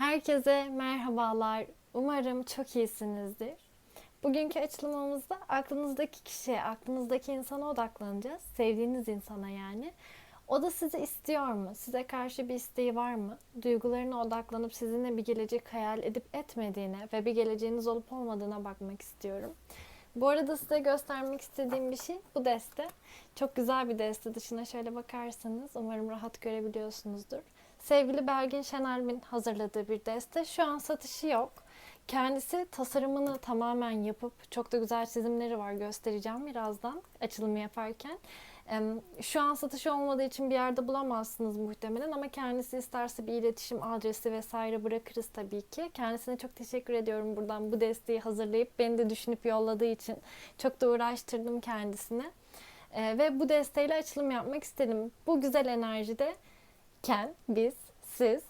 Herkese merhabalar. Umarım çok iyisinizdir. Bugünkü açılımımızda aklınızdaki kişiye, aklınızdaki insana odaklanacağız. Sevdiğiniz insana yani. O da sizi istiyor mu? Size karşı bir isteği var mı? Duygularına odaklanıp sizinle bir gelecek hayal edip etmediğine ve bir geleceğiniz olup olmadığına bakmak istiyorum. Bu arada size göstermek istediğim bir şey bu deste. Çok güzel bir deste. Dışına şöyle bakarsanız umarım rahat görebiliyorsunuzdur. Sevgili Belgin Şener'in hazırladığı bir deste. Şu an satışı yok. Kendisi tasarımını tamamen yapıp çok da güzel çizimleri var göstereceğim birazdan açılımı yaparken. Şu an satışı olmadığı için bir yerde bulamazsınız muhtemelen ama kendisi isterse bir iletişim adresi vesaire bırakırız tabii ki. Kendisine çok teşekkür ediyorum buradan bu desteği hazırlayıp beni de düşünüp yolladığı için. Çok da uğraştırdım kendisine. Ee, ve bu desteğiyle açılım yapmak istedim. Bu güzel enerjide Ken, biz, siz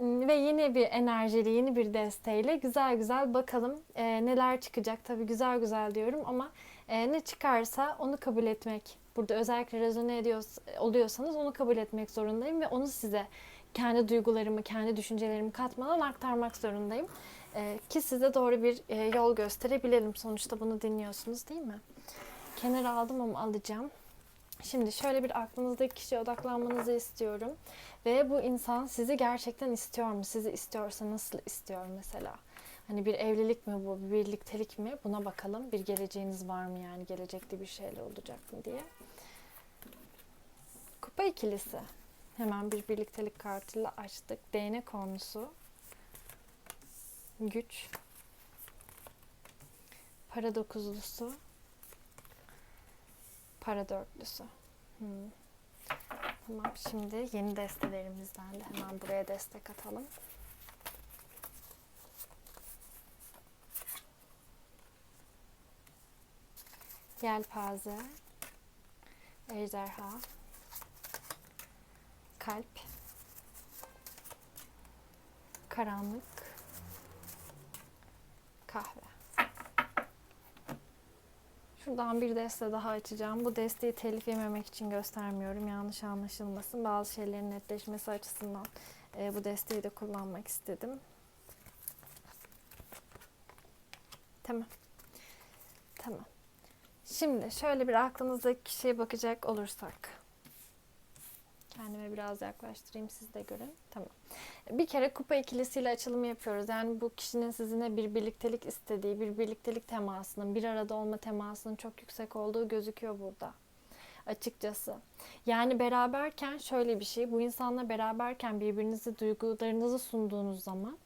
m, ve yeni bir enerjiyle, yeni bir desteğiyle güzel güzel bakalım e, neler çıkacak. Tabii güzel güzel diyorum ama e, ne çıkarsa onu kabul etmek. Burada özellikle rezone ediyor, oluyorsanız onu kabul etmek zorundayım ve onu size kendi duygularımı, kendi düşüncelerimi katmadan aktarmak zorundayım. E, ki size doğru bir e, yol gösterebilelim. Sonuçta bunu dinliyorsunuz değil mi? Kenara aldım ama alacağım. Şimdi şöyle bir aklınızdaki kişiye odaklanmanızı istiyorum. Ve bu insan sizi gerçekten istiyor mu? Sizi istiyorsa nasıl istiyor mesela? Hani bir evlilik mi bu, bir birliktelik mi? Buna bakalım. Bir geleceğiniz var mı yani? Gelecekte bir şeyler olacak mı diye. Kupa ikilisi. Hemen bir birliktelik kartıyla açtık. Değnek konusu. Güç. Para dokuzlusu. Para dörtlüsü. Hmm. Tamam şimdi yeni destelerimizden de hemen buraya destek atalım. Yelpaze, ejderha, kalp, karanlık, kahve. Şuradan bir deste daha açacağım. Bu desteği telif yememek için göstermiyorum. Yanlış anlaşılmasın. Bazı şeylerin netleşmesi açısından e, bu desteği de kullanmak istedim. Tamam. Tamam. Şimdi şöyle bir aklınızdaki kişiye bakacak olursak. Kendime biraz yaklaştırayım siz de görün. Tamam. Bir kere kupa ikilisiyle açılım yapıyoruz. Yani bu kişinin sizinle bir birliktelik istediği, bir birliktelik temasının, bir arada olma temasının çok yüksek olduğu gözüküyor burada. Açıkçası. Yani beraberken şöyle bir şey. Bu insanla beraberken birbirinizi duygularınızı sunduğunuz zaman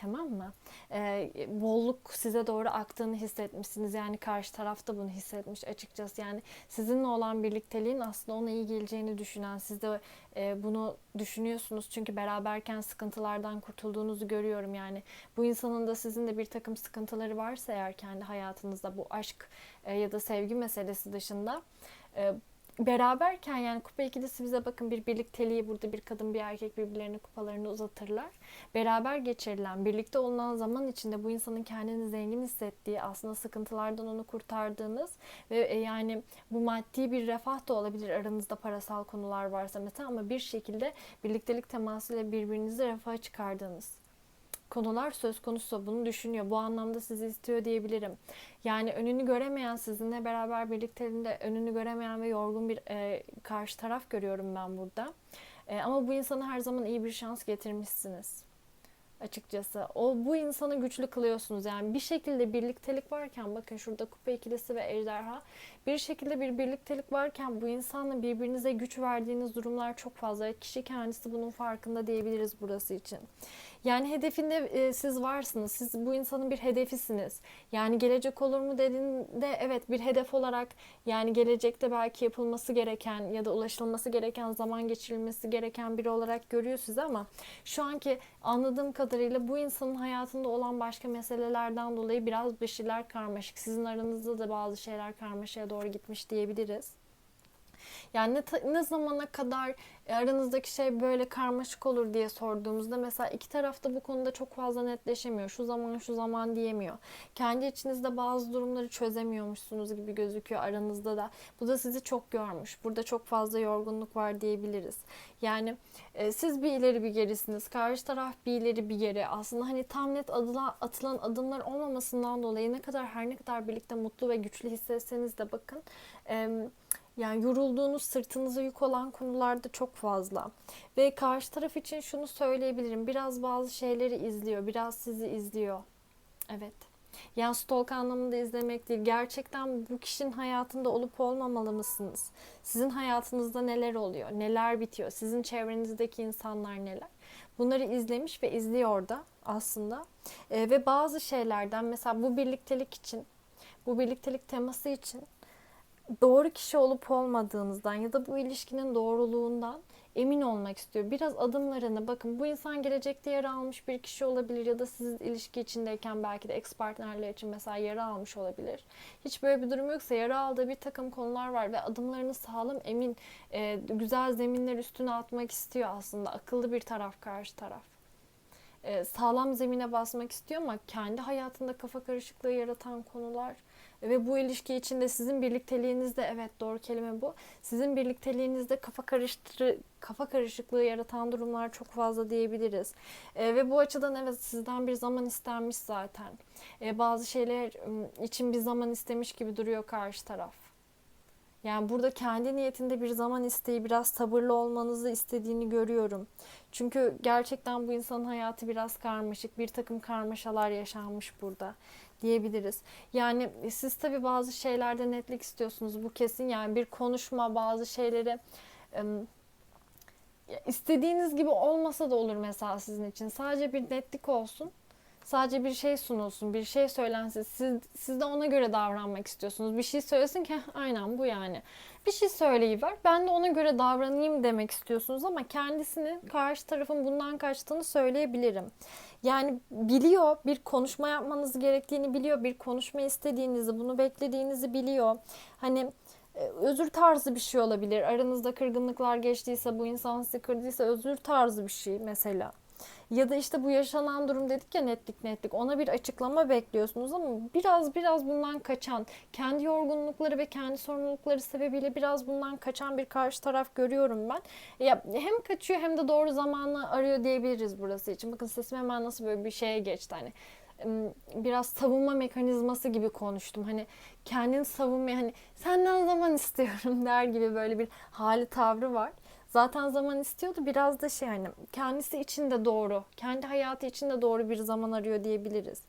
Tamam mı? Ee, bolluk size doğru aktığını hissetmişsiniz. Yani karşı tarafta bunu hissetmiş açıkçası. Yani sizinle olan birlikteliğin aslında ona iyi geleceğini düşünen, siz de e, bunu düşünüyorsunuz. Çünkü beraberken sıkıntılardan kurtulduğunuzu görüyorum. Yani bu insanın da sizin de bir takım sıkıntıları varsa eğer kendi hayatınızda bu aşk e, ya da sevgi meselesi dışında e, beraberken yani kupa ikilisi bize bakın bir birlikteliği burada bir kadın bir erkek birbirlerine kupalarını uzatırlar. Beraber geçirilen, birlikte olunan zaman içinde bu insanın kendini zengin hissettiği, aslında sıkıntılardan onu kurtardığınız ve e, yani bu maddi bir refah da olabilir aranızda parasal konular varsa mesela ama bir şekilde birliktelik temasıyla birbirinizi refaha çıkardığınız konular söz konusu bunu düşünüyor. Bu anlamda sizi istiyor diyebilirim. Yani önünü göremeyen sizinle beraber birlikteliğinde önünü göremeyen ve yorgun bir e, karşı taraf görüyorum ben burada. E, ama bu insana her zaman iyi bir şans getirmişsiniz açıkçası. O bu insanı güçlü kılıyorsunuz. Yani bir şekilde birliktelik varken bakın şurada kupa ikilisi ve ejderha. Bir şekilde bir birliktelik varken bu insanla birbirinize güç verdiğiniz durumlar çok fazla. Kişi kendisi bunun farkında diyebiliriz burası için. Yani hedefinde e, siz varsınız. Siz bu insanın bir hedefisiniz. Yani gelecek olur mu dediğinde evet bir hedef olarak yani gelecekte belki yapılması gereken ya da ulaşılması gereken zaman geçirilmesi gereken biri olarak görüyor sizi ama şu anki anladığım kadarıyla bu insanın hayatında olan başka meselelerden dolayı biraz bir şeyler karmaşık. Sizin aranızda da bazı şeyler karmaşaya doğru gitmiş diyebiliriz. Yani ne, ne zamana kadar e, aranızdaki şey böyle karmaşık olur diye sorduğumuzda mesela iki tarafta bu konuda çok fazla netleşemiyor. Şu zaman şu zaman diyemiyor. Kendi içinizde bazı durumları çözemiyormuşsunuz gibi gözüküyor aranızda da. Bu da sizi çok yormuş. Burada çok fazla yorgunluk var diyebiliriz. Yani e, siz bir ileri bir gerisiniz. Karşı taraf bir ileri bir geri. Aslında hani tam net adıla, atılan adımlar olmamasından dolayı ne kadar her ne kadar birlikte mutlu ve güçlü hissetseniz de bakın e, yani yorulduğunuz, sırtınıza yük olan konularda çok fazla. Ve karşı taraf için şunu söyleyebilirim. Biraz bazı şeyleri izliyor, biraz sizi izliyor. Evet. Yani stalk anlamında izlemek değil. Gerçekten bu kişinin hayatında olup olmamalı mısınız? Sizin hayatınızda neler oluyor? Neler bitiyor? Sizin çevrenizdeki insanlar neler? Bunları izlemiş ve izliyor da aslında. Ee, ve bazı şeylerden mesela bu birliktelik için, bu birliktelik teması için doğru kişi olup olmadığınızdan ya da bu ilişkinin doğruluğundan emin olmak istiyor. Biraz adımlarını bakın bu insan gelecekte yara almış bir kişi olabilir ya da siz ilişki içindeyken belki de ex partnerler için mesela yara almış olabilir. Hiç böyle bir durum yoksa yara aldığı bir takım konular var ve adımlarını sağlam emin e, güzel zeminler üstüne atmak istiyor aslında akıllı bir taraf karşı taraf. E, sağlam zemine basmak istiyor ama kendi hayatında kafa karışıklığı yaratan konular ve bu ilişki içinde sizin birlikteliğinizde evet doğru kelime bu. Sizin birlikteliğinizde kafa karıştırı kafa karışıklığı yaratan durumlar çok fazla diyebiliriz. E, ve bu açıdan evet sizden bir zaman istenmiş zaten. E, bazı şeyler için bir zaman istemiş gibi duruyor karşı taraf. Yani burada kendi niyetinde bir zaman isteği, biraz sabırlı olmanızı istediğini görüyorum. Çünkü gerçekten bu insanın hayatı biraz karmaşık, bir takım karmaşalar yaşanmış burada diyebiliriz. Yani siz tabii bazı şeylerde netlik istiyorsunuz bu kesin. Yani bir konuşma bazı şeyleri istediğiniz gibi olmasa da olur mesela sizin için. Sadece bir netlik olsun. Sadece bir şey sunulsun, bir şey söylensin. Siz, siz de ona göre davranmak istiyorsunuz. Bir şey söylesin ki aynen bu yani. Bir şey söyleyiver. Ben de ona göre davranayım demek istiyorsunuz ama kendisini karşı tarafın bundan kaçtığını söyleyebilirim. Yani biliyor bir konuşma yapmanız gerektiğini biliyor. Bir konuşma istediğinizi, bunu beklediğinizi biliyor. Hani e, özür tarzı bir şey olabilir. Aranızda kırgınlıklar geçtiyse, bu insan sizi kırdıysa özür tarzı bir şey mesela. Ya da işte bu yaşanan durum dedik ya netlik netlik ona bir açıklama bekliyorsunuz ama biraz biraz bundan kaçan, kendi yorgunlukları ve kendi sorumlulukları sebebiyle biraz bundan kaçan bir karşı taraf görüyorum ben. Ya hem kaçıyor hem de doğru zamanı arıyor diyebiliriz burası için. Bakın sesim hemen nasıl böyle bir şeye geçti hani biraz savunma mekanizması gibi konuştum. Hani kendini savunmaya hani senden zaman istiyorum der gibi böyle bir hali tavrı var zaten zaman istiyordu. Biraz da şey hani kendisi için de doğru, kendi hayatı için de doğru bir zaman arıyor diyebiliriz.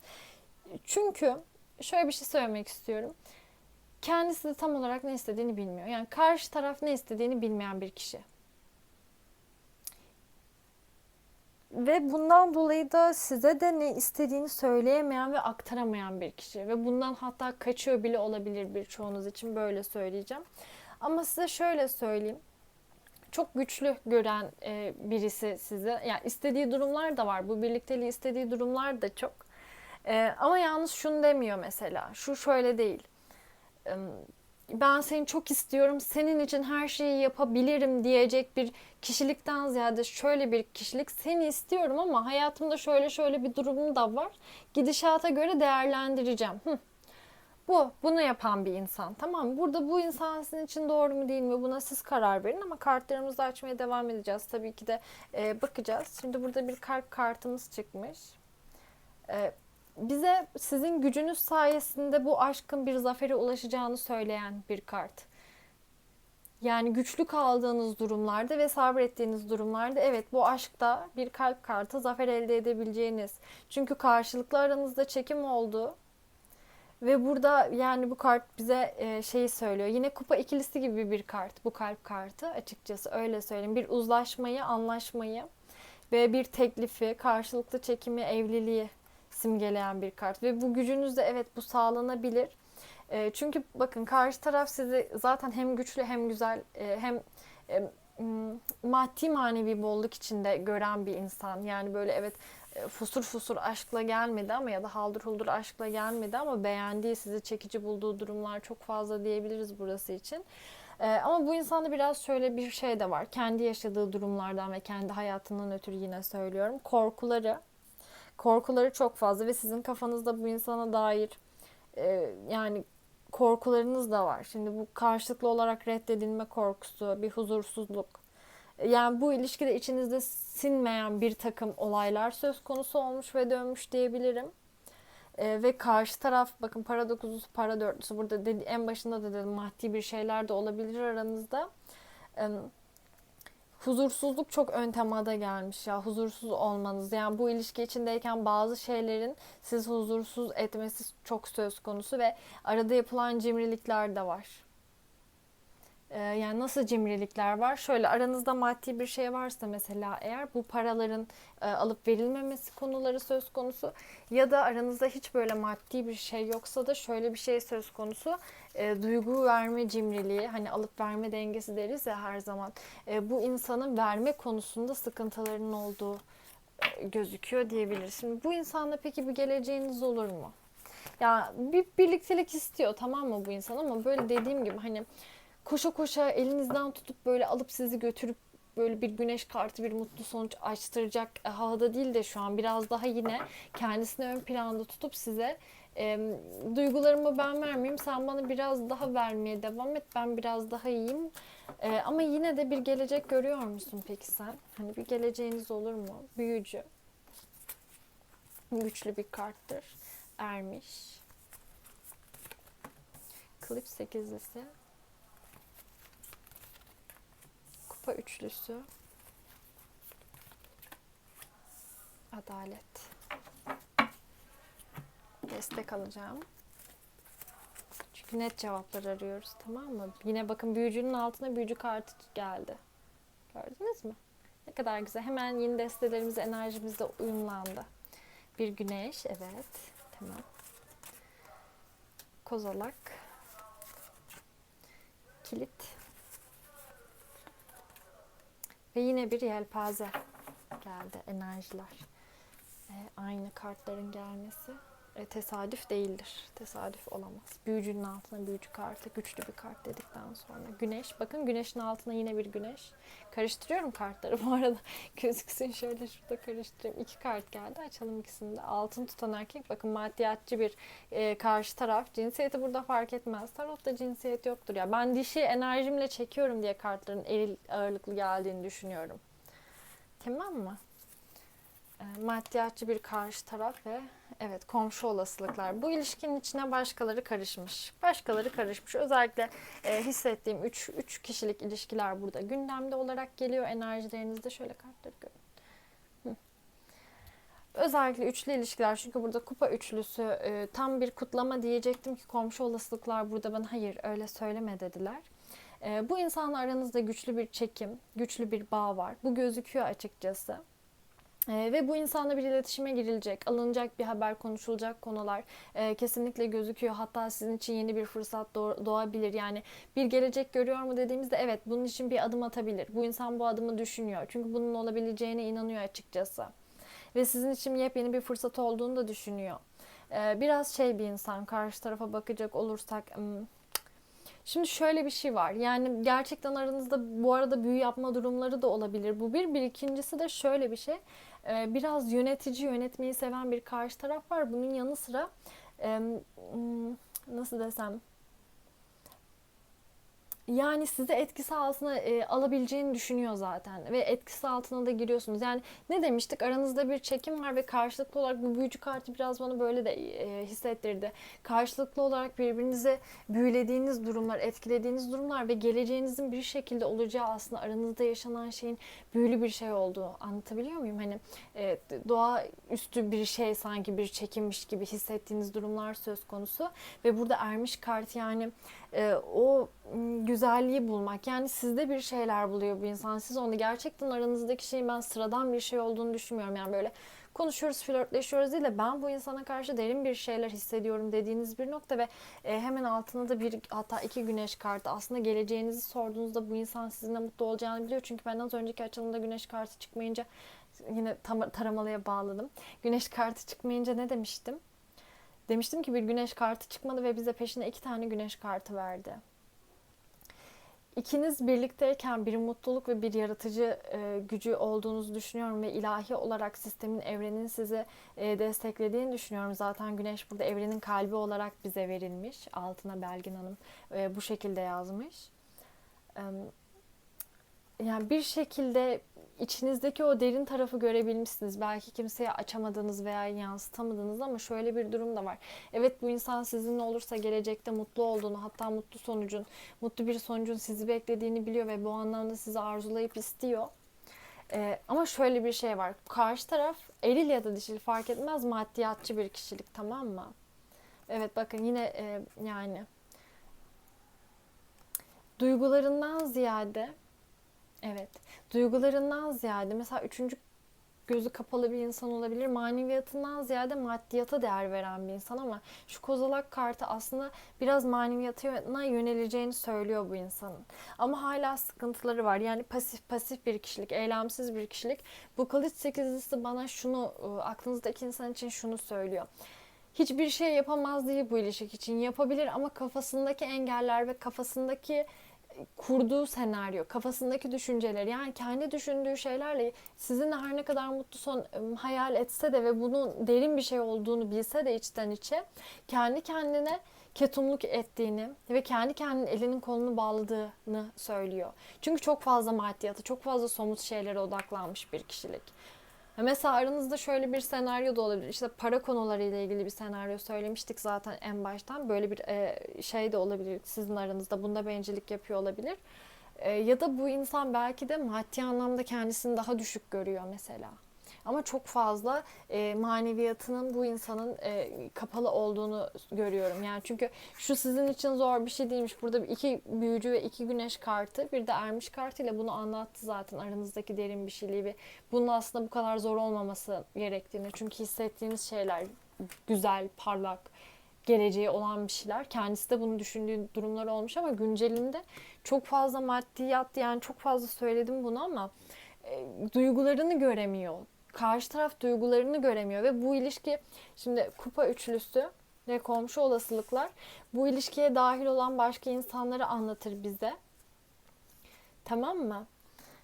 Çünkü şöyle bir şey söylemek istiyorum. Kendisi de tam olarak ne istediğini bilmiyor. Yani karşı taraf ne istediğini bilmeyen bir kişi. Ve bundan dolayı da size de ne istediğini söyleyemeyen ve aktaramayan bir kişi. Ve bundan hatta kaçıyor bile olabilir birçoğunuz için böyle söyleyeceğim. Ama size şöyle söyleyeyim çok güçlü gören e, birisi sizi. Yani istediği durumlar da var. Bu birlikteliği istediği durumlar da çok. E, ama yalnız şunu demiyor mesela. Şu şöyle değil. E, ben seni çok istiyorum. Senin için her şeyi yapabilirim diyecek bir kişilikten ziyade şöyle bir kişilik. Seni istiyorum ama hayatımda şöyle şöyle bir durumum da var. Gidişata göre değerlendireceğim. Hı bu, bunu yapan bir insan. Tamam Burada bu insan sizin için doğru mu değil mi? Buna siz karar verin ama kartlarımızı açmaya devam edeceğiz. Tabii ki de e, bakacağız. Şimdi burada bir kalp kartımız çıkmış. E, bize sizin gücünüz sayesinde bu aşkın bir zafere ulaşacağını söyleyen bir kart. Yani güçlü kaldığınız durumlarda ve sabrettiğiniz durumlarda evet bu aşkta bir kalp kartı zafer elde edebileceğiniz. Çünkü karşılıklı aranızda çekim oldu ve burada yani bu kart bize e, şeyi söylüyor. Yine kupa ikilisi gibi bir kart bu kalp kartı açıkçası öyle söyleyeyim. Bir uzlaşmayı, anlaşmayı ve bir teklifi, karşılıklı çekimi, evliliği simgeleyen bir kart. Ve bu gücünüzde evet bu sağlanabilir. E, çünkü bakın karşı taraf sizi zaten hem güçlü hem güzel e, hem maddi manevi bolluk içinde gören bir insan. Yani böyle evet fusur fusur aşkla gelmedi ama ya da haldır huldur aşkla gelmedi ama beğendiği, sizi çekici bulduğu durumlar çok fazla diyebiliriz burası için. Ee, ama bu insanda biraz şöyle bir şey de var. Kendi yaşadığı durumlardan ve kendi hayatından ötürü yine söylüyorum. Korkuları, korkuları çok fazla ve sizin kafanızda bu insana dair e, yani korkularınız da var. Şimdi bu karşılıklı olarak reddedilme korkusu, bir huzursuzluk. Yani bu ilişkide içinizde sinmeyen bir takım olaylar söz konusu olmuş ve dönmüş diyebilirim. E, ve karşı taraf bakın para dokuzusu para dörtlüsü burada dedi, en başında da dedim maddi bir şeyler de olabilir aranızda. E, huzursuzluk çok ön temada gelmiş ya huzursuz olmanız yani bu ilişki içindeyken bazı şeylerin siz huzursuz etmesi çok söz konusu ve arada yapılan cimrilikler de var. Ee, yani nasıl cimrilikler var? Şöyle aranızda maddi bir şey varsa mesela eğer bu paraların e, alıp verilmemesi konuları söz konusu ya da aranızda hiç böyle maddi bir şey yoksa da şöyle bir şey söz konusu e, duygu verme cimriliği hani alıp verme dengesi deriz ya her zaman e, bu insanın verme konusunda sıkıntılarının olduğu e, gözüküyor diyebiliriz. Şimdi bu insanla peki bir geleceğiniz olur mu? Ya bir birliktelik istiyor tamam mı bu insan ama böyle dediğim gibi hani koşa koşa elinizden tutup böyle alıp sizi götürüp böyle bir güneş kartı bir mutlu sonuç açtıracak havada değil de şu an biraz daha yine kendisini ön planda tutup size e, duygularımı ben vermeyeyim sen bana biraz daha vermeye devam et ben biraz daha iyiyim e, ama yine de bir gelecek görüyor musun peki sen? Hani bir geleceğiniz olur mu? Büyücü. Güçlü bir karttır. Ermiş. Klip sekizlisi kupa üçlüsü adalet destek alacağım. Çünkü net cevaplar arıyoruz tamam mı? Yine bakın büyücünün altına büyücü kartı geldi. Gördünüz mü? Ne kadar güzel. Hemen yeni destelerimiz enerjimizle uyumlandı. Bir güneş, evet. Tamam. Kozalak. Kilit. Ve yine bir yelpaze geldi. Enerjiler. Ee, aynı kartların gelmesi e, tesadüf değildir. Tesadüf olamaz. Büyücünün altına büyücü kartı, güçlü bir kart dedikten sonra. Güneş, bakın güneşin altına yine bir güneş. Karıştırıyorum kartları bu arada. Gözüksün şöyle şurada karıştırayım. İki kart geldi. Açalım ikisini de. Altın tutan erkek. Bakın maddiyatçı bir e, karşı taraf. Cinsiyeti burada fark etmez. Tarotta cinsiyet yoktur ya. Ben dişi enerjimle çekiyorum diye kartların eril ağırlıklı geldiğini düşünüyorum. Tamam mı? E, maddiyatçı bir karşı taraf ve evet komşu olasılıklar. Bu ilişkinin içine başkaları karışmış. Başkaları karışmış. Özellikle e, hissettiğim 3 3 kişilik ilişkiler burada gündemde olarak geliyor enerjilerinizde. Şöyle kartları görün. Özellikle üçlü ilişkiler çünkü burada kupa üçlüsü e, tam bir kutlama diyecektim ki komşu olasılıklar burada bana hayır öyle söyleme dediler. E, bu insanla aranızda güçlü bir çekim, güçlü bir bağ var. Bu gözüküyor açıkçası. Ee, ve bu insanla bir iletişime girilecek, alınacak bir haber, konuşulacak konular e, kesinlikle gözüküyor. Hatta sizin için yeni bir fırsat doğabilir. Yani bir gelecek görüyor mu dediğimizde evet bunun için bir adım atabilir. Bu insan bu adımı düşünüyor. Çünkü bunun olabileceğine inanıyor açıkçası. Ve sizin için yepyeni bir fırsat olduğunu da düşünüyor. Ee, biraz şey bir insan karşı tarafa bakacak olursak... Hmm, Şimdi şöyle bir şey var. Yani gerçekten aranızda bu arada büyü yapma durumları da olabilir. Bu bir. Bir ikincisi de şöyle bir şey. Ee, biraz yönetici, yönetmeyi seven bir karşı taraf var. Bunun yanı sıra nasıl desem yani sizi etkisi altına e, alabileceğini düşünüyor zaten ve etkisi altına da giriyorsunuz. Yani ne demiştik? Aranızda bir çekim var ve karşılıklı olarak bu büyücü kartı biraz bana böyle de e, hissettirdi. Karşılıklı olarak birbirinizi büyülediğiniz durumlar, etkilediğiniz durumlar ve geleceğinizin bir şekilde olacağı aslında aranızda yaşanan şeyin büyülü bir şey olduğu anlatabiliyor muyum? Hani e, doğa üstü bir şey sanki bir çekilmiş gibi hissettiğiniz durumlar söz konusu ve burada ermiş kart yani e, o güzelliği bulmak. Yani sizde bir şeyler buluyor bu insan. Siz onu gerçekten aranızdaki şeyin ben sıradan bir şey olduğunu düşünmüyorum. Yani böyle konuşuyoruz, flörtleşiyoruz değil de ben bu insana karşı derin bir şeyler hissediyorum dediğiniz bir nokta ve e, hemen altına da bir hatta iki güneş kartı. Aslında geleceğinizi sorduğunuzda bu insan sizinle mutlu olacağını biliyor. Çünkü ben az önceki açılımda güneş kartı çıkmayınca yine tam, taramalıya bağladım. Güneş kartı çıkmayınca ne demiştim? Demiştim ki bir güneş kartı çıkmadı ve bize peşine iki tane güneş kartı verdi. İkiniz birlikteyken bir mutluluk ve bir yaratıcı e, gücü olduğunuzu düşünüyorum ve ilahi olarak sistemin, evrenin sizi e, desteklediğini düşünüyorum. Zaten Güneş burada evrenin kalbi olarak bize verilmiş. Altına Belgin Hanım e, bu şekilde yazmış. E, yani bir şekilde içinizdeki o derin tarafı görebilmişsiniz. Belki kimseye açamadığınız veya yansıtamadığınız ama şöyle bir durum da var. Evet bu insan sizinle olursa gelecekte mutlu olduğunu hatta mutlu sonucun, mutlu bir sonucun sizi beklediğini biliyor ve bu anlamda sizi arzulayıp istiyor. Ee, ama şöyle bir şey var. Karşı taraf eril ya da dişil fark etmez maddiyatçı bir kişilik tamam mı? Evet bakın yine e, yani duygularından ziyade Evet. Duygularından ziyade mesela üçüncü gözü kapalı bir insan olabilir. Maneviyatından ziyade maddiyata değer veren bir insan ama şu kozalak kartı aslında biraz maneviyatına yöneleceğini söylüyor bu insanın. Ama hala sıkıntıları var. Yani pasif pasif bir kişilik, eylemsiz bir kişilik. Bu kılıç sekizlisi bana şunu, ıı, aklınızdaki insan için şunu söylüyor hiçbir şey yapamaz değil bu ilişki için. Yapabilir ama kafasındaki engeller ve kafasındaki kurduğu senaryo, kafasındaki düşünceler yani kendi düşündüğü şeylerle sizinle her ne kadar mutlu son hayal etse de ve bunun derin bir şey olduğunu bilse de içten içe kendi kendine ketumluk ettiğini ve kendi kendinin elinin kolunu bağladığını söylüyor. Çünkü çok fazla maddiyata, çok fazla somut şeylere odaklanmış bir kişilik. Mesela aranızda şöyle bir senaryo da olabilir. İşte para konularıyla ilgili bir senaryo söylemiştik zaten en baştan. Böyle bir e, şey de olabilir sizin aranızda. Bunda bencillik yapıyor olabilir. E, ya da bu insan belki de maddi anlamda kendisini daha düşük görüyor mesela. Ama çok fazla e, maneviyatının bu insanın e, kapalı olduğunu görüyorum. Yani çünkü şu sizin için zor bir şey değilmiş. Burada iki büyücü ve iki güneş kartı bir de ermiş kartıyla bunu anlattı zaten aranızdaki derin bir şeyliği ve bunun aslında bu kadar zor olmaması gerektiğini. Çünkü hissettiğiniz şeyler güzel, parlak, geleceği olan bir şeyler. Kendisi de bunu düşündüğü durumlar olmuş ama güncelinde çok fazla maddiyat yani çok fazla söyledim bunu ama e, duygularını göremiyor karşı taraf duygularını göremiyor ve bu ilişki şimdi kupa üçlüsü ve komşu olasılıklar bu ilişkiye dahil olan başka insanları anlatır bize. Tamam mı?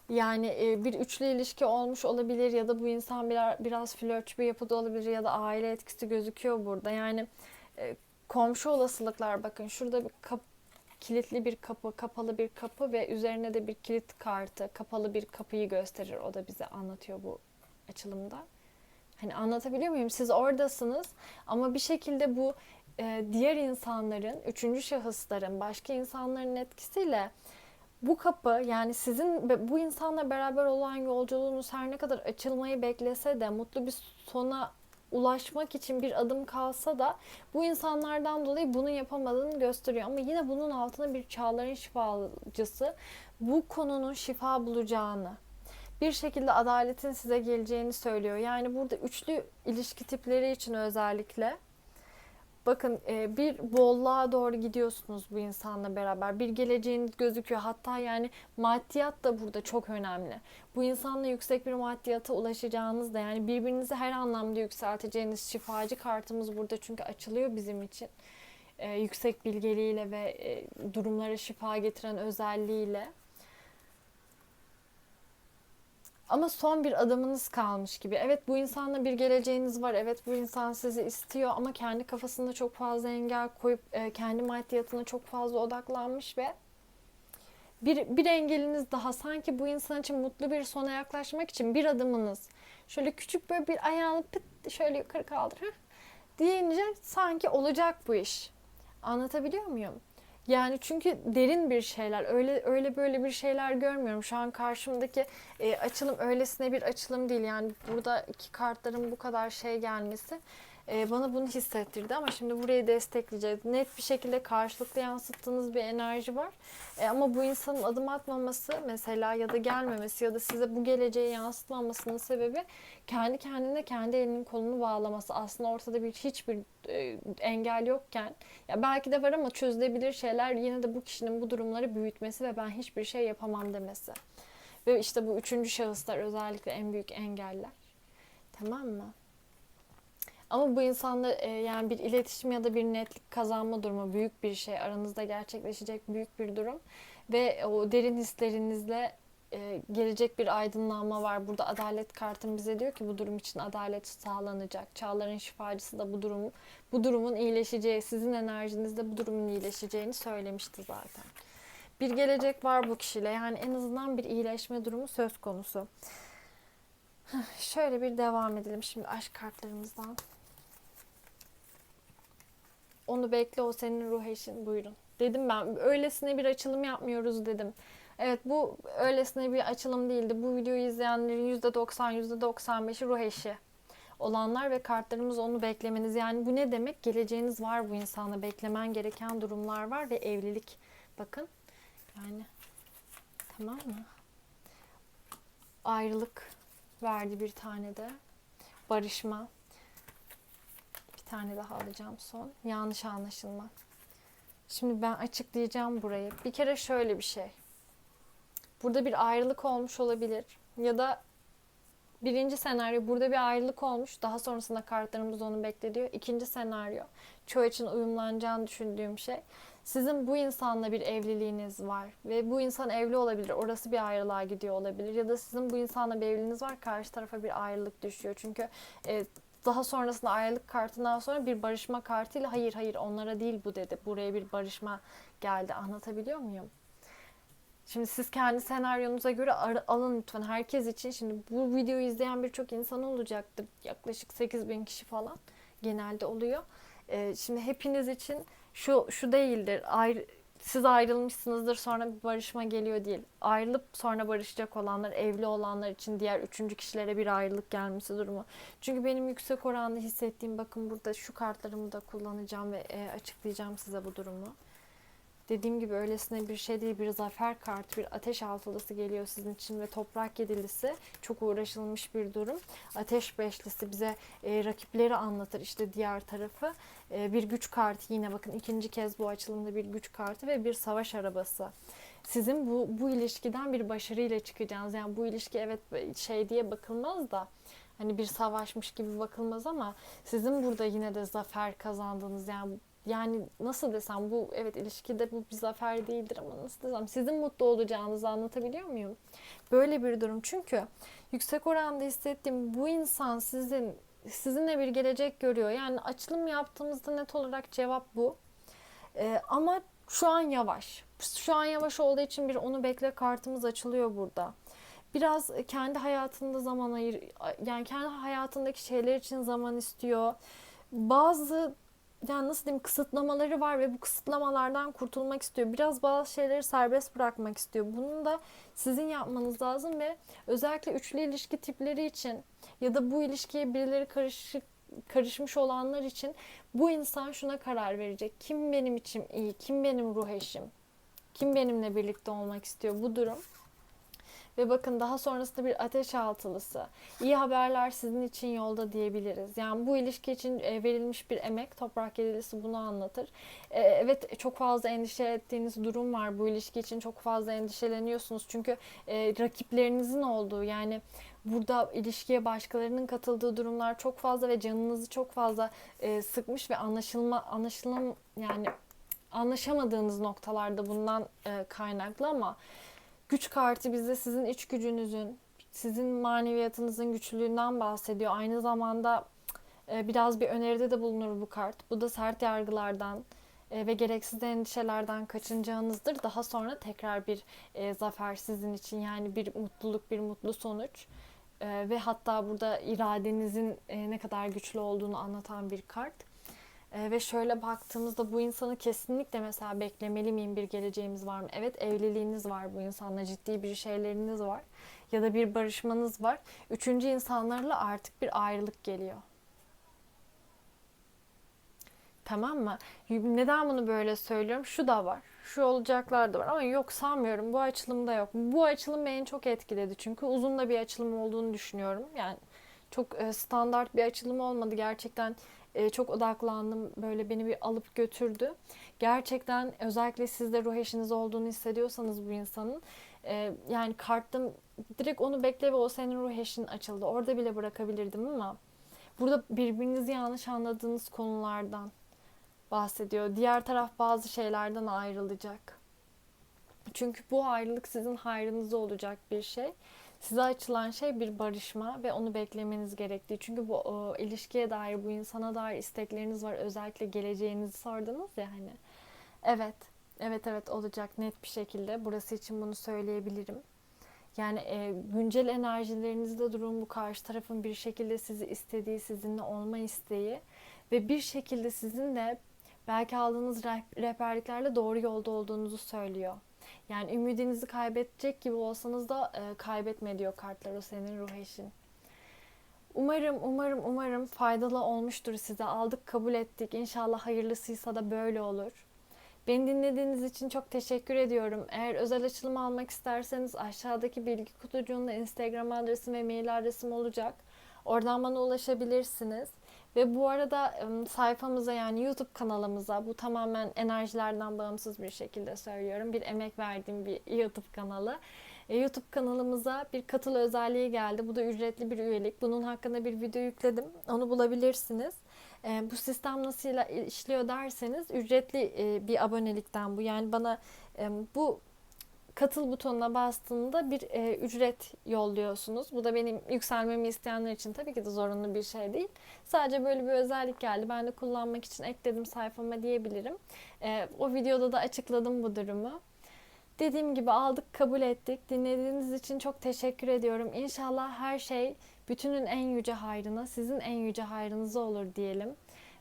Yani e, bir üçlü ilişki olmuş olabilir ya da bu insan biraz, biraz flörtçü bir yapıda olabilir ya da aile etkisi gözüküyor burada. Yani e, komşu olasılıklar bakın şurada bir kap, kilitli bir kapı, kapalı bir kapı ve üzerine de bir kilit kartı, kapalı bir kapıyı gösterir. O da bize anlatıyor bu açılımda. Hani anlatabiliyor muyum? Siz oradasınız ama bir şekilde bu e, diğer insanların, üçüncü şahısların, başka insanların etkisiyle bu kapı yani sizin bu insanla beraber olan yolculuğunuz her ne kadar açılmayı beklese de mutlu bir sona ulaşmak için bir adım kalsa da bu insanlardan dolayı bunu yapamadığını gösteriyor. Ama yine bunun altında bir çağların şifacısı bu konunun şifa bulacağını, bir şekilde adaletin size geleceğini söylüyor. Yani burada üçlü ilişki tipleri için özellikle bakın e, bir bolluğa doğru gidiyorsunuz bu insanla beraber. Bir geleceğiniz gözüküyor. Hatta yani maddiyat da burada çok önemli. Bu insanla yüksek bir maddiyata ulaşacağınız da yani birbirinizi her anlamda yükselteceğiniz şifacı kartımız burada çünkü açılıyor bizim için. Ee, yüksek bilgeliğiyle ve e, durumlara şifa getiren özelliğiyle. Ama son bir adımınız kalmış gibi. Evet bu insanla bir geleceğiniz var. Evet bu insan sizi istiyor ama kendi kafasında çok fazla engel koyup e, kendi maddiyatına çok fazla odaklanmış ve bir, bir engeliniz daha sanki bu insan için mutlu bir sona yaklaşmak için bir adımınız. Şöyle küçük böyle bir ayağını pıt şöyle yukarı kaldır. Heh, deyince sanki olacak bu iş. Anlatabiliyor muyum? Yani çünkü derin bir şeyler. Öyle öyle böyle bir şeyler görmüyorum. Şu an karşımdaki e, açılım öylesine bir açılım değil. Yani buradaki kartların bu kadar şey gelmesi e, bana bunu hissettirdi ama şimdi burayı destekleyeceğiz. Net bir şekilde karşılıklı yansıttığınız bir enerji var. E, ama bu insanın adım atmaması mesela ya da gelmemesi ya da size bu geleceği yansıtmamasının sebebi kendi kendine kendi elinin kolunu bağlaması. Aslında ortada bir hiçbir e, engel yokken ya belki de var ama çözülebilir şeyler yine de bu kişinin bu durumları büyütmesi ve ben hiçbir şey yapamam demesi. Ve işte bu üçüncü şahıslar özellikle en büyük engeller. Tamam mı? Ama bu insanda e, yani bir iletişim ya da bir netlik kazanma durumu büyük bir şey. Aranızda gerçekleşecek büyük bir durum. ve o derin hislerinizle e, gelecek bir aydınlanma var. Burada adalet kartım bize diyor ki bu durum için adalet sağlanacak. Çağların şifacısı da bu durum bu durumun iyileşeceği, sizin enerjinizde bu durumun iyileşeceğini söylemişti zaten. Bir gelecek var bu kişiyle. Yani en azından bir iyileşme durumu söz konusu. Şöyle bir devam edelim şimdi aşk kartlarımızdan. Onu bekle o senin ruh eşin buyurun. Dedim ben öylesine bir açılım yapmıyoruz dedim. Evet bu öylesine bir açılım değildi. Bu videoyu izleyenlerin %90 %95'i ruh eşi olanlar ve kartlarımız onu beklemeniz. Yani bu ne demek? Geleceğiniz var bu insana. Beklemen gereken durumlar var ve evlilik. Bakın yani tamam mı? Ayrılık verdi bir tane de. Barışma. Tane daha alacağım son. Yanlış anlaşılma. Şimdi ben açıklayacağım burayı. Bir kere şöyle bir şey. Burada bir ayrılık olmuş olabilir. Ya da birinci senaryo burada bir ayrılık olmuş. Daha sonrasında kartlarımız onu beklediyor. İkinci senaryo çoğu için uyumlanacağını düşündüğüm şey. Sizin bu insanla bir evliliğiniz var ve bu insan evli olabilir. Orası bir ayrılığa gidiyor olabilir. Ya da sizin bu insanla bir evliliğiniz var. Karşı tarafa bir ayrılık düşüyor. Çünkü e, daha sonrasında ayrılık kartından sonra bir barışma kartıyla hayır hayır onlara değil bu dedi. Buraya bir barışma geldi. Anlatabiliyor muyum? Şimdi siz kendi senaryonuza göre alın lütfen herkes için. Şimdi bu videoyu izleyen birçok insan olacaktır. Yaklaşık 8 bin kişi falan genelde oluyor. Ee, şimdi hepiniz için şu şu değildir. Ayrı, siz ayrılmışsınızdır sonra bir barışma geliyor değil. Ayrılıp sonra barışacak olanlar, evli olanlar için diğer üçüncü kişilere bir ayrılık gelmesi durumu. Çünkü benim yüksek oranda hissettiğim bakın burada şu kartlarımı da kullanacağım ve e, açıklayacağım size bu durumu. Dediğim gibi öylesine bir şey değil. Bir zafer kartı, bir ateş altılısı geliyor sizin için ve toprak yedilisi. Çok uğraşılmış bir durum. Ateş beşlisi bize e, rakipleri anlatır işte diğer tarafı. E, bir güç kartı yine bakın ikinci kez bu açılımda bir güç kartı ve bir savaş arabası. Sizin bu, bu ilişkiden bir başarıyla çıkacağınız. Yani bu ilişki evet şey diye bakılmaz da hani bir savaşmış gibi bakılmaz ama sizin burada yine de zafer kazandığınız yani yani nasıl desem bu evet ilişkide bu bir zafer değildir ama nasıl desem sizin mutlu olacağınızı anlatabiliyor muyum? Böyle bir durum çünkü yüksek oranda hissettiğim bu insan sizin sizinle bir gelecek görüyor. Yani açılım yaptığımızda net olarak cevap bu. Ee, ama şu an yavaş. Şu an yavaş olduğu için bir onu bekle kartımız açılıyor burada. Biraz kendi hayatında zaman ayır, yani kendi hayatındaki şeyler için zaman istiyor. Bazı yani nasıl diyeyim kısıtlamaları var ve bu kısıtlamalardan kurtulmak istiyor. Biraz bazı şeyleri serbest bırakmak istiyor. Bunu da sizin yapmanız lazım ve özellikle üçlü ilişki tipleri için ya da bu ilişkiye birileri karışık karışmış olanlar için bu insan şuna karar verecek. Kim benim için iyi? Kim benim ruh eşim? Kim benimle birlikte olmak istiyor? Bu durum. Ve bakın daha sonrasında bir ateş altılısı. İyi haberler sizin için yolda diyebiliriz. Yani bu ilişki için e, verilmiş bir emek. Toprak yedilisi bunu anlatır. E, Evet çok fazla endişe ettiğiniz durum var. Bu ilişki için çok fazla endişeleniyorsunuz. Çünkü e, rakiplerinizin olduğu yani burada ilişkiye başkalarının katıldığı durumlar çok fazla ve canınızı çok fazla sıkmış ve anlaşılma anlaşılam yani anlaşamadığınız noktalarda bundan kaynaklı ama güç kartı bize sizin iç gücünüzün, sizin maneviyatınızın güçlülüğünden bahsediyor. Aynı zamanda e, biraz bir öneride de bulunur bu kart. Bu da sert yargılardan e, ve gereksiz endişelerden kaçınacağınızdır. Daha sonra tekrar bir e, zafer sizin için yani bir mutluluk, bir mutlu sonuç. Ve hatta burada iradenizin ne kadar güçlü olduğunu anlatan bir kart. E, ve şöyle baktığımızda bu insanı kesinlikle mesela beklemeli miyim bir geleceğimiz var mı? Evet evliliğiniz var bu insanla ciddi bir şeyleriniz var ya da bir barışmanız var. Üçüncü insanlarla artık bir ayrılık geliyor. Tamam mı? Neden bunu böyle söylüyorum? Şu da var. Şu olacaklar da var ama yok sanmıyorum. Bu açılımda yok. Bu açılım beni çok etkiledi çünkü uzun da bir açılım olduğunu düşünüyorum. Yani çok e, standart bir açılım olmadı. Gerçekten e, çok odaklandım. Böyle beni bir alıp götürdü. Gerçekten özellikle sizde ruh eşiniz olduğunu hissediyorsanız bu insanın e, yani karttım direkt onu bekle ve o senin ruh eşin açıldı. Orada bile bırakabilirdim ama burada birbirinizi yanlış anladığınız konulardan bahsediyor. Diğer taraf bazı şeylerden ayrılacak. Çünkü bu ayrılık sizin hayrınıza olacak bir şey. Size açılan şey bir barışma ve onu beklemeniz gerektiği. Çünkü bu o, ilişkiye dair, bu insana dair istekleriniz var. Özellikle geleceğinizi sordunuz ya hani. Evet, evet evet olacak net bir şekilde. Burası için bunu söyleyebilirim. Yani e, güncel enerjilerinizde durum bu karşı tarafın bir şekilde sizi istediği, sizinle olma isteği ve bir şekilde sizin de belki aldığınız reh- rehberliklerle doğru yolda olduğunuzu söylüyor. Yani ümidinizi kaybedecek gibi olsanız da e, kaybetme diyor kartlar o senin ruh eşin. Umarım, umarım, umarım faydalı olmuştur size. Aldık, kabul ettik. İnşallah hayırlısıysa da böyle olur. Beni dinlediğiniz için çok teşekkür ediyorum. Eğer özel açılım almak isterseniz aşağıdaki bilgi kutucuğunda Instagram adresim ve mail adresim olacak. Oradan bana ulaşabilirsiniz. Ve bu arada sayfamıza yani YouTube kanalımıza bu tamamen enerjilerden bağımsız bir şekilde söylüyorum. Bir emek verdiğim bir YouTube kanalı. E, YouTube kanalımıza bir katıl özelliği geldi. Bu da ücretli bir üyelik. Bunun hakkında bir video yükledim. Onu bulabilirsiniz. E, bu sistem nasıl işliyor derseniz ücretli e, bir abonelikten bu. Yani bana bu katıl butonuna bastığında bir e, ücret yolluyorsunuz. Bu da benim yükselmemi isteyenler için tabii ki de zorunlu bir şey değil. Sadece böyle bir özellik geldi. Ben de kullanmak için ekledim sayfama diyebilirim. E, o videoda da açıkladım bu durumu. Dediğim gibi aldık, kabul ettik. Dinlediğiniz için çok teşekkür ediyorum. İnşallah her şey bütünün en yüce hayrına, sizin en yüce hayrınıza olur diyelim.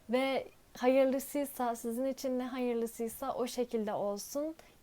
Ve hayırlısıysa, sizin için ne hayırlısıysa o şekilde olsun.